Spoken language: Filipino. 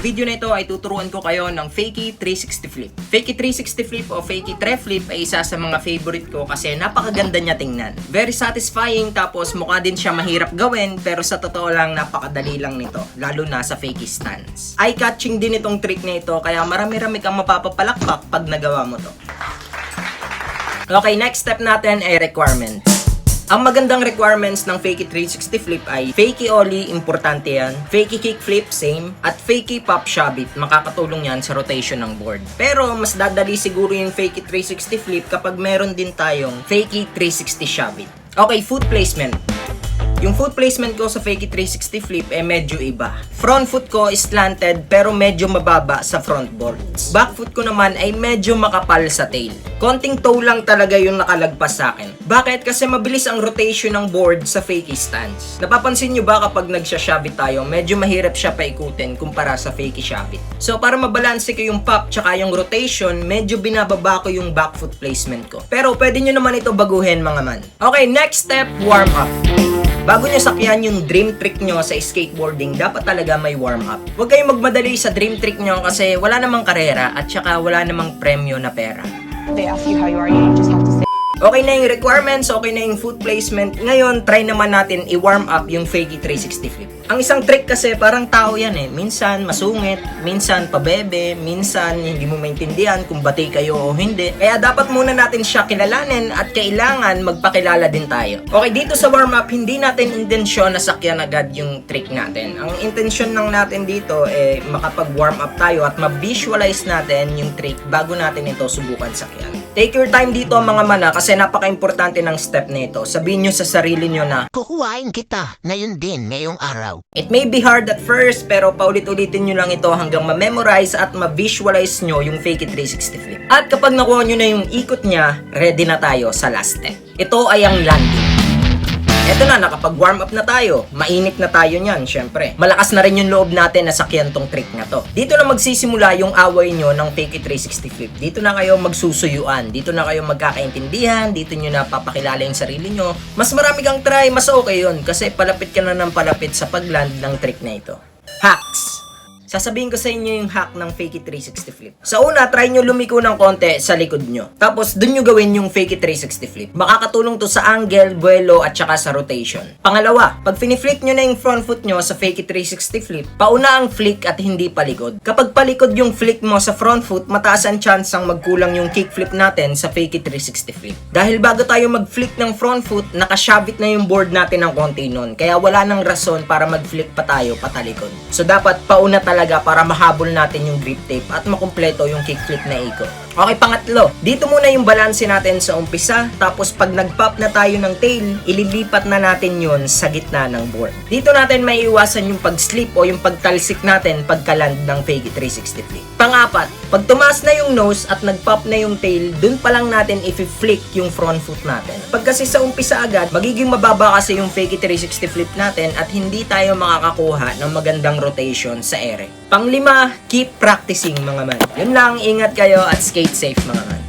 video na ito ay tuturuan ko kayo ng Fakey 360 Flip. Fakey 360 Flip o Fakey Tre Flip ay isa sa mga favorite ko kasi napakaganda niya tingnan. Very satisfying tapos mukha din siya mahirap gawin pero sa totoo lang napakadali lang nito lalo na sa Fakey stance. Eye-catching din itong trick na ito kaya marami-rami kang mapapapalakpak pag nagawa mo to. Okay, next step natin ay requirements. Ang magandang requirements ng Fakey 360 Flip ay Fakey Ollie, importante yan. Fakey Kick Flip, same. At Fakey Pop Shabit, makakatulong yan sa rotation ng board. Pero mas dadali siguro yung Fakey 360 Flip kapag meron din tayong Fakey 360 Shabit. Okay, foot placement. Yung foot placement ko sa Fakey 360 Flip eh medyo iba. Front foot ko is slanted pero medyo mababa sa front boards. Back foot ko naman ay medyo makapal sa tail. Konting toe lang talaga yung nakalagpas sa akin. Bakit? Kasi mabilis ang rotation ng board sa Fakey stance. Napapansin nyo ba kapag nagsashabit tayo, medyo mahirap siya paikutin kumpara sa Fakey shabit. So para mabalanse ko yung pop tsaka yung rotation, medyo binababa ko yung back foot placement ko. Pero pwede nyo naman ito baguhin mga man. Okay, next step, warm up. Bago nyo sakyan yung dream trick nyo sa skateboarding, dapat talaga may warm up. Huwag kayong magmadali sa dream trick nyo kasi wala namang karera at saka wala namang premyo na pera. They ask you how you are, you just have to say. Okay na yung requirements, okay na yung foot placement. Ngayon, try naman natin i-warm up yung Fakey 360 flip. Ang isang trick kasi parang tao yan eh. Minsan masungit, minsan pabebe, minsan hindi mo maintindihan kung bati kayo o hindi. Kaya dapat muna natin siya kilalanin at kailangan magpakilala din tayo. Okay, dito sa warm up, hindi natin intensyon na sakyan agad yung trick natin. Ang intensyon lang natin dito eh makapag-warm up tayo at ma-visualize natin yung trick bago natin ito subukan sakyan. Take your time dito mga mana kasi napaka-importante ng step nito. Sabihin nyo sa sarili nyo na Kukuhain kita ngayon din, ngayong araw. It may be hard at first pero paulit-ulitin nyo lang ito hanggang ma-memorize at ma-visualize nyo yung Fake It 360 Flip. At kapag nakuha nyo na yung ikot niya, ready na tayo sa last step. Ito ay ang landing. Eto na, nakapag-warm up na tayo. Mainit na tayo niyan, syempre. Malakas na rin yung loob natin na sakyan tong trick na to. Dito na magsisimula yung away nyo ng Fake It 360 Flip. Dito na kayo magsusuyuan. Dito na kayo magkakaintindihan. Dito nyo na papakilala yung sarili nyo. Mas marami kang try, mas okay yun. Kasi palapit ka na ng palapit sa pagland ng trick na ito. Hacks! Sasabihin ko sa inyo yung hack ng Fake It 360 Flip. Sa una, try nyo lumiko ng konti sa likod nyo. Tapos, dun nyo gawin yung Fake It 360 Flip. Makakatulong to sa angle, buwelo, at saka sa rotation. Pangalawa, pag fini-flick nyo na yung front foot nyo sa Fake It 360 Flip, pauna ang flick at hindi palikod. Kapag palikod yung flick mo sa front foot, mataas ang chance ang magkulang yung kick flip natin sa Fake It 360 Flip. Dahil bago tayo mag-flick ng front foot, nakashabit na yung board natin ng konti nun. Kaya wala nang rason para mag-flick pa tayo patalikod. So dapat pauna talaga para mahabol natin yung grip tape at makumpleto yung kickflip na ikot. Okay, pangatlo. Dito muna yung balanse natin sa umpisa. Tapos pag nag-pop na tayo ng tail, ililipat na natin yon sa gitna ng board. Dito natin may iwasan yung pag-slip o yung pagtalsik natin pagka-land ng Fake 360 flip. Pangapat, pag tumaas na yung nose at nag-pop na yung tail, dun pa lang natin i-flick yung front foot natin. Pag kasi sa umpisa agad, magiging mababa kasi yung Fake 360 flip natin at hindi tayo makakakuha ng magandang rotation sa ere. Panglima, keep practicing mga man. Yun lang, ingat kayo at skate safe mga man.